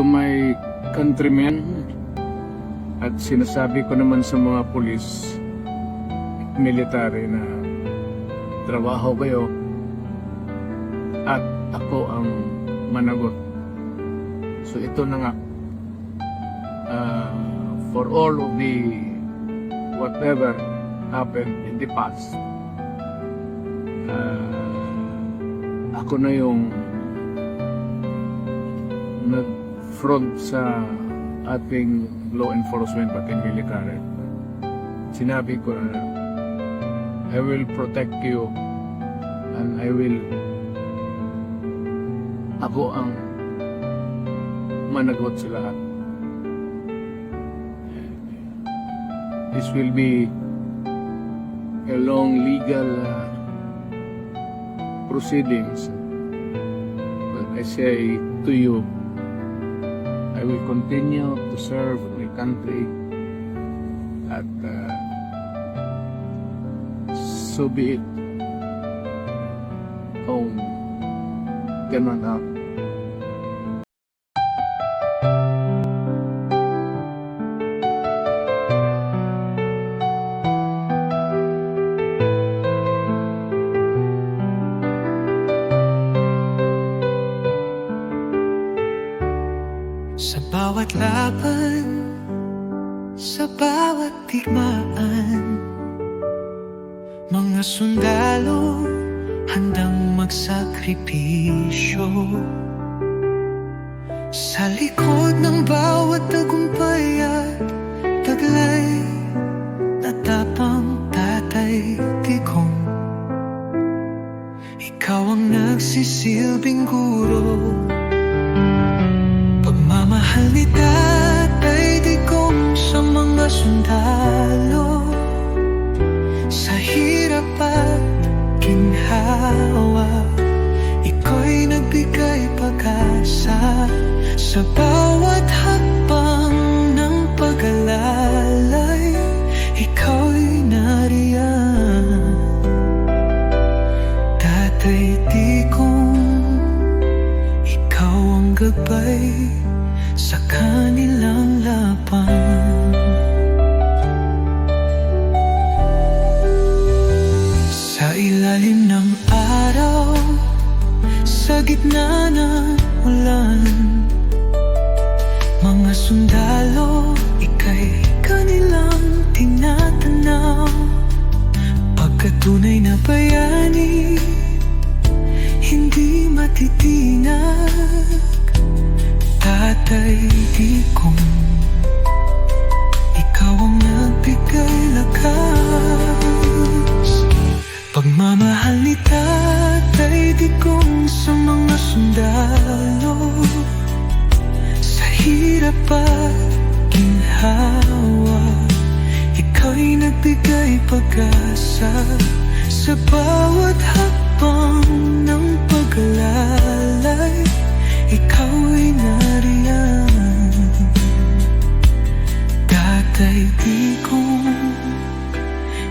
to my countrymen at sinasabi ko naman sa mga pulis military na trabaho kayo at ako ang managot. So ito na nga uh, for all of the whatever happened in the past uh, ako na yung nag-front sa ating law enforcement pati military. Sinabi ko na I will protect you and I will ako ang managot sa lahat. This will be a long legal uh, proceedings. But I say to you, I will continue to serve my country at uh, so be it. Kung ganun na. Sa bawat laban, sa bawat digmaan Mga sundalo, handang magsakripisyo. Sa likod ng bawat tagumpay at taglay Natapang tatay tikong Ikaw ang nagsisilbing guro Pagmamahal ni tatay di sa mga sundalo. Sa hirap at ginhawa Ika'y nagbigay pag-asa Sa bawat hakbang ng pag-alalay. Tatay di ikaw ang gabay sa kanilang laban. Sa ilalim ng araw Sa gitna ng ulan Mga sundalo Ika'y kanilang tinatanaw. Pagkatunay na bayani Hindi matitinag Tatay di kong Ikaw ang nagbigay lakas. Pagmamahal ni tatay di kong Sa mga sundalo. Sa hirap at ginhawa Ika'y nagbigay pag-asa Sa bawat hakbang ng pag-alalay Ikaw ay nariyan. Tatay di kong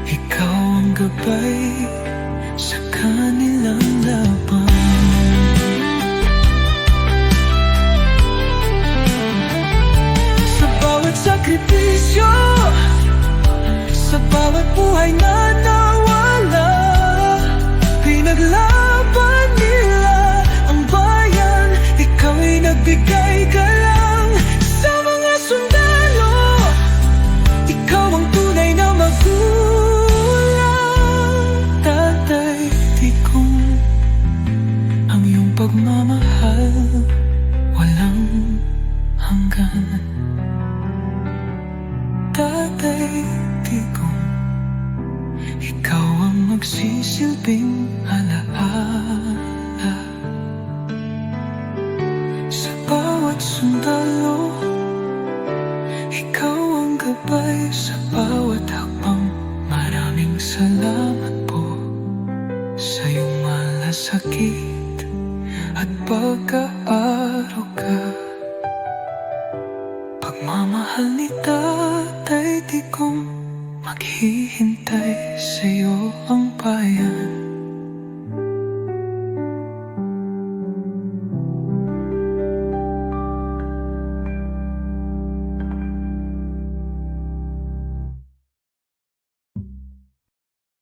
Ikaw ang gabay Sa kanilang laban. Sa bawat sakripisyo Sa bawat buhay na nawala Pinaglaban magsisilbing alaala Sa bawat sundalo Ikaw ang gabay sa bawat hakbang. Maraming salamat po Sa iyong malasakit At pag-aaruga Pagmamahal ni tatay di kong Maghihintay quiet